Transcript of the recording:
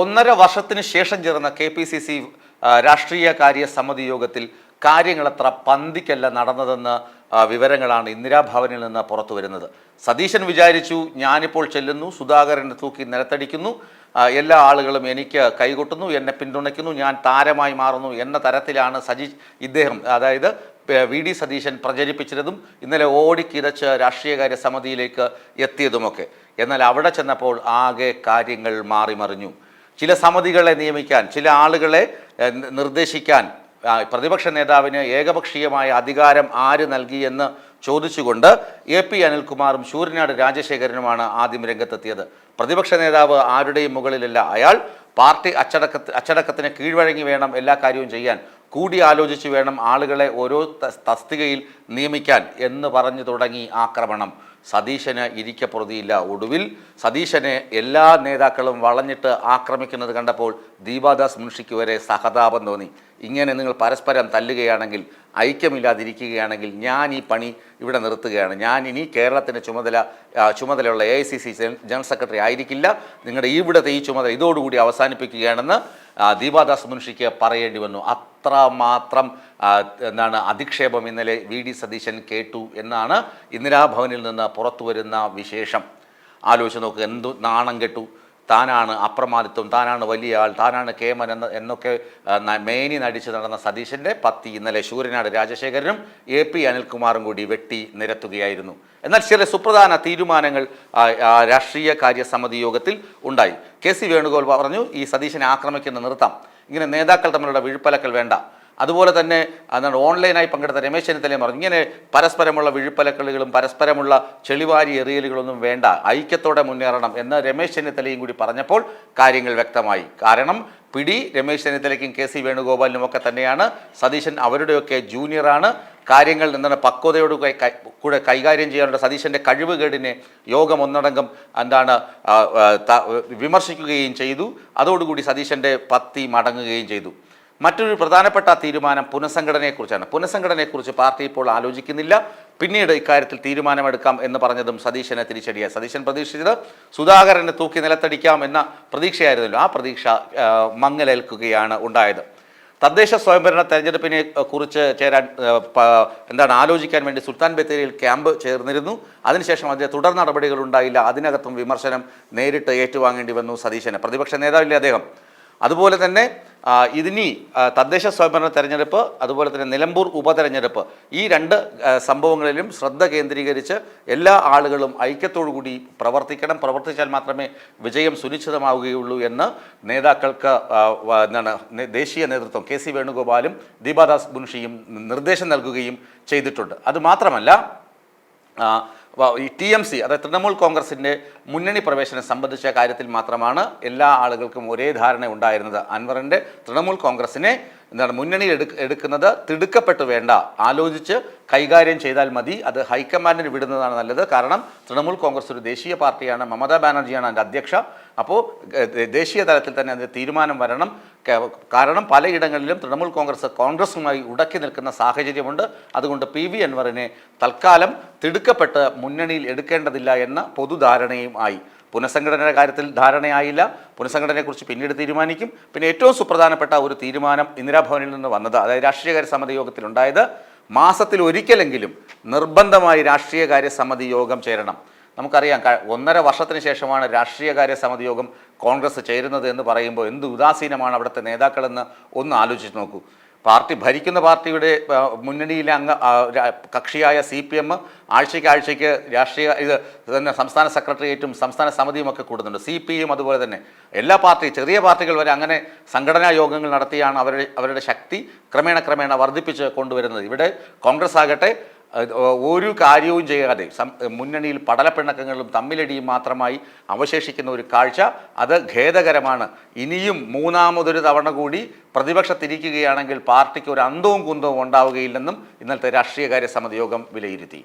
ഒന്നര വർഷത്തിന് ശേഷം ചേർന്ന കെ പി സി സി രാഷ്ട്രീയ കാര്യ സമിതി യോഗത്തിൽ കാര്യങ്ങളത്ര പന്തിക്കല്ല നടന്നതെന്ന് വിവരങ്ങളാണ് ഇന്ദിരാഭവനിൽ നിന്ന് പുറത്തു വരുന്നത്. സതീശൻ വിചാരിച്ചു ഞാനിപ്പോൾ ചെല്ലുന്നു സുധാകരനെ തൂക്കി നിലത്തടിക്കുന്നു എല്ലാ ആളുകളും എനിക്ക് കൈകൊട്ടുന്നു എന്നെ പിന്തുണയ്ക്കുന്നു ഞാൻ താരമായി മാറുന്നു എന്ന തരത്തിലാണ് സജി ഇദ്ദേഹം അതായത് വി ഡി സതീശൻ പ്രചരിപ്പിച്ചിരുന്നതും ഇന്നലെ ഓടിക്കിതച്ച് രാഷ്ട്രീയകാര്യ സമിതിയിലേക്ക് എത്തിയതുമൊക്കെ. എന്നാൽ അവിടെ ചെന്നപ്പോൾ ആകെ കാര്യങ്ങൾ മാറിമറിഞ്ഞു. ചില സമിതികളെ നിയമിക്കാൻ ചില ആളുകളെ നിർദ്ദേശിക്കാൻ പ്രതിപക്ഷ നേതാവിന് ഏകപക്ഷീയമായ അധികാരം ആര് നൽകിയെന്ന് ചോദിച്ചുകൊണ്ട് എ പി അനിൽകുമാറും ശൂരനാട് രാജശേഖരനുമാണ് ആദ്യം രംഗത്തെത്തിയത്. പ്രതിപക്ഷ നേതാവ് ആരുടെയും മുകളിലല്ല. അയാൾ പാർട്ടി അച്ചടക്ക അച്ചടക്കത്തിന് കീഴ്വഴങ്ങി വേണം എല്ലാ കാര്യവും ചെയ്യാൻ കൂടി ആലോചിച്ച് വേണം ആളുകളെ ഓരോ തസ്തികയിൽ നിയമിക്കാൻ എന്ന് പറഞ്ഞു തുടങ്ങി ആക്രമണം. സതീശന് ഇരിക്കപ്പുറതിയില്ല. ഒടുവിൽ സതീശനെ എല്ലാ നേതാക്കളും വളഞ്ഞിട്ട് ആക്രമിക്കുന്നത് കണ്ടപ്പോൾ ദീപാദാസ് മുൻഷിക്ക് വരെ സഹതാപം തോന്നി. ഇങ്ങനെ നിങ്ങൾ പരസ്പരം തല്ലുകയാണെങ്കിൽ ഐക്യമില്ലാതിരിക്കുകയാണെങ്കിൽ ഞാൻ ഈ പണി ഇവിടെ നിർത്തുകയാണ്. ഞാൻ ഇനി കേരളത്തിന്റെ ചുമതല ചുമതലയുള്ള A I C C general secretary ആയിരിക്കില്ല. നിങ്ങളുടെ ഇവിടുത്തെ ഈ ചുമതല ഇതോടുകൂടി അവസാനിപ്പിക്കുകയാണെന്ന് ദീപാദാസ് മുൻഷിക്ക് പറയേണ്ടി വന്നു. അത്രമാത്രം എന്താണ് അധിക്ഷേപം ഇന്നലെ വി ഡി സതീശൻ കേട്ടു എന്നാണ് ഇന്ദിരാഭവനിൽ നിന്ന് പുറത്തു വരുന്ന വിശേഷം. ആലോചിച്ച് നോക്കുക എന്തു നാണം കെട്ടു. താനാണ് അപ്രമാദിത്വം താനാണ് വലിയ ആൾ താനാണ് കേമൻ എന്ന എന്നൊക്കെ മേനി നടിച്ച് നടന്ന സതീശന്റെ പത്തി ഇന്നലെ ശൂരനാട് രാജശേഖരനും എ പി അനിൽകുമാറും കൂടി വെട്ടി നിരത്തുകയായിരുന്നു. എന്നാൽ ചില സുപ്രധാന തീരുമാനങ്ങൾ രാഷ്ട്രീയ കാര്യ സമിതി യോഗത്തിൽ ഉണ്ടായി. കെ സി വേണുഗോപാൽ പറഞ്ഞു ഈ സതീശനെ ആക്രമിക്കുന്ന നിർത്താം. ഇങ്ങനെ നേതാക്കൾ തമ്മിലുള്ള വിഴുപ്പലക്കൽ വേണ്ട. അതുപോലെ തന്നെ എന്താണ് ഓൺലൈനായി പങ്കെടുത്ത രമേശ് ചെന്നിത്തലയും പറഞ്ഞു. ഇങ്ങനെ പരസ്പരമുള്ള വിഴുപ്പലക്കളികളും പരസ്പരമുള്ള ചെളിവാരി എറിയലുകളൊന്നും വേണ്ട ഐക്യത്തോടെ മുന്നേറണം എന്ന് രമേശ് ചെന്നിത്തലയും കൂടി പറഞ്ഞപ്പോൾ കാര്യങ്ങൾ വ്യക്തമായി. കാരണം പിടി രമേശ് ചെന്നിത്തലയ്ക്കും കെ സി വേണുഗോപാലിനും ഒക്കെ തന്നെയാണ്. സതീശൻ അവരുടെയൊക്കെ ജൂനിയറാണ് കാര്യങ്ങൾ എന്താണ് പക്വതയോട് കൂടെ കൈകാര്യം ചെയ്യാനുള്ള സതീശന്റെ കഴിവുകേടിനെ യോഗം ഒന്നടങ്കം എന്താണ് വിമർശിക്കുകയും ചെയ്തു. അതോടുകൂടി സതീശന്റെ പത്തി മടങ്ങുകയും ചെയ്തു. മറ്റൊരു പ്രധാനപ്പെട്ട തീരുമാനം പുനഃസംഘടനയെക്കുറിച്ചാണ്. പുനഃസംഘടനയെക്കുറിച്ച് പാർട്ടി ഇപ്പോൾ ആലോചിക്കുന്നില്ല. പിന്നീട് ഇക്കാര്യത്തിൽ തീരുമാനമെടുക്കാം എന്ന് പറഞ്ഞതും സതീശനെ തിരിച്ചടിയായി. സതീശൻ പ്രതീക്ഷിച്ചത് സുധാകരനെ തൂക്കി നിലത്തടിക്കാം എന്ന പ്രതീക്ഷയായിരുന്നല്ലോ. ആ പ്രതീക്ഷ മങ്ങലേൽക്കുകയാണ് ഉണ്ടായത്. തദ്ദേശ സ്വയംഭരണ തെരഞ്ഞെടുപ്പിനെ കുറിച്ച് ചേരാൻ എന്താണ് ആലോചിക്കാൻ വേണ്ടി സുൽത്താൻ ബത്തേരിയിൽ ക്യാമ്പ് ചേർന്നിരുന്നു. അതിനുശേഷം അതിന്റെ തുടർ നടപടികൾ ഉണ്ടായില്ല. അതിനകത്തും വിമർശനം നേരിട്ട് ഏറ്റുവാങ്ങേണ്ടി വന്നു സതീശന്. പ്രതിപക്ഷ നേതാവില്ലേ അദ്ദേഹം? അതുപോലെ തന്നെ ഇതിനി തദ്ദേശ സ്വയംഭരണ തെരഞ്ഞെടുപ്പ് അതുപോലെ തന്നെ നിലമ്പൂർ ഉപതെരഞ്ഞെടുപ്പ് ഈ രണ്ട് സംഭവങ്ങളിലും ശ്രദ്ധ കേന്ദ്രീകരിച്ച് എല്ലാ ആളുകളും കൂടി പ്രവർത്തിക്കണം. പ്രവർത്തിച്ചാൽ മാത്രമേ വിജയം സുനിശ്ചിതമാവുകയുള്ളൂ എന്ന് നേതാക്കൾക്ക് എന്താണ് ദേശീയ നേതൃത്വം കെ സി വേണുഗോപാലും ദീപാദാസ് മുൻഷിയും നിർദ്ദേശം നൽകുകയും ചെയ്തിട്ടുണ്ട്. അതുമാത്രമല്ല ഈ ടി എം സി അതായത് തൃണമൂൽ കോൺഗ്രസിന്റെ മുന്നണി പ്രവേശനം സംബന്ധിച്ച കാര്യത്തിൽ മാത്രമാണ് എല്ലാ ആളുകൾക്കും ഒരേ ധാരണ ഉണ്ടായിരുന്നത്. അൻവറിന്റെ തൃണമൂൽ കോൺഗ്രസിനെ എന്താണ് മുന്നണിയിൽ എടുക്ക എടുക്കുന്നത് തിടുക്കപ്പെട്ട് വേണ്ട. ആലോചിച്ച് കൈകാര്യം ചെയ്താൽ മതി. അത് ഹൈക്കമാൻഡിന് വിടുന്നതാണ് നല്ലത്. കാരണം തൃണമൂൽ കോൺഗ്രസ് ഒരു ദേശീയ പാർട്ടിയാണ്. മമതാ ബാനർജിയാണ് അതിന്റെ അധ്യക്ഷ. അപ്പോൾ ദേശീയ തലത്തിൽ തന്നെ അതിന്റെ തീരുമാനം വരണം. കാരണം പലയിടങ്ങളിലും തൃണമൂൽ കോൺഗ്രസ് കോൺഗ്രസുമായി ഉടക്കി നിൽക്കുന്ന സാഹചര്യമുണ്ട്. അതുകൊണ്ട് പി വി അൻവറിനെ തൽക്കാലം തിടുക്കപ്പെട്ട് മുന്നണിയിൽ എടുക്കേണ്ടതില്ല എന്ന പൊതുധാരണയും ആയി. പുനഃസംഘടനയുടെ കാര്യത്തിൽ ധാരണയായില്ല. പുനഃസംഘടനയെക്കുറിച്ച് പിന്നീട് തീരുമാനിക്കും. പിന്നെ ഏറ്റവും സുപ്രധാനപ്പെട്ട ഒരു തീരുമാനം ഇന്ദിരാഭവനിൽ നിന്ന് വന്നത് അതായത് രാഷ്ട്രീയകാര്യ സമിതി യോഗത്തിലുണ്ടായത്. മാസത്തിൽ ഒരിക്കലെങ്കിലും നിർബന്ധമായി രാഷ്ട്രീയകാര്യ സമിതി യോഗം ചേരണം. നമുക്കറിയാം ഒന്നര വർഷത്തിന് ശേഷമാണ് രാഷ്ട്രീയകാര്യ സമിതി യോഗം കോൺഗ്രസ് ചേരുന്നത് എന്ന് പറയുമ്പോൾ എന്ത് ഉദാസീനമാണ് അവിടുത്തെ നേതാക്കളെന്ന് ഒന്ന് ആലോചിച്ച് നോക്കൂ. പാർട്ടി ഭരിക്കുന്ന പാർട്ടിയുടെ മുന്നണിയിലെ അംഗ കക്ഷിയായ സി പി എം ആഴ്ചയ്ക്ക് ആഴ്ചയ്ക്ക് രാഷ്ട്രീയ ഇത് തന്നെ സംസ്ഥാന സെക്രട്ടേറിയറ്റും സംസ്ഥാന സമിതിയും ഒക്കെ കൂടുന്നുണ്ട്. സി പി എം അതുപോലെ തന്നെ. എല്ലാ പാർട്ടി ചെറിയ പാർട്ടികൾ വരെ അങ്ങനെ സംഘടനാ യോഗങ്ങൾ നടത്തിയാണ് അവരുടെ അവരുടെ ശക്തി ക്രമേണ ക്രമേണ വർദ്ധിപ്പിച്ച് കൊണ്ടുവരുന്നത്. ഇവിടെ കോൺഗ്രസ് ആകട്ടെ ഒരു കാര്യവും ചെയ്യാതെ മുന്നണിയിൽ പടലപ്പിണക്കങ്ങളും തമ്മിലടിയും മാത്രമായി അവശേഷിക്കുന്ന ഒരു കാഴ്ച അത് ഖേദകരമാണ്. ഇനിയും മൂന്നാമതൊരു തവണ കൂടി പ്രതിപക്ഷത്തിരിക്കുകയാണെങ്കിൽ പാർട്ടിക്ക് ഒരു അന്തവും കുന്തവും ഉണ്ടാവുകയില്ലെന്നും ഇന്നലത്തെ രാഷ്ട്രീയകാര്യ സമിതി യോഗം വിലയിരുത്തി.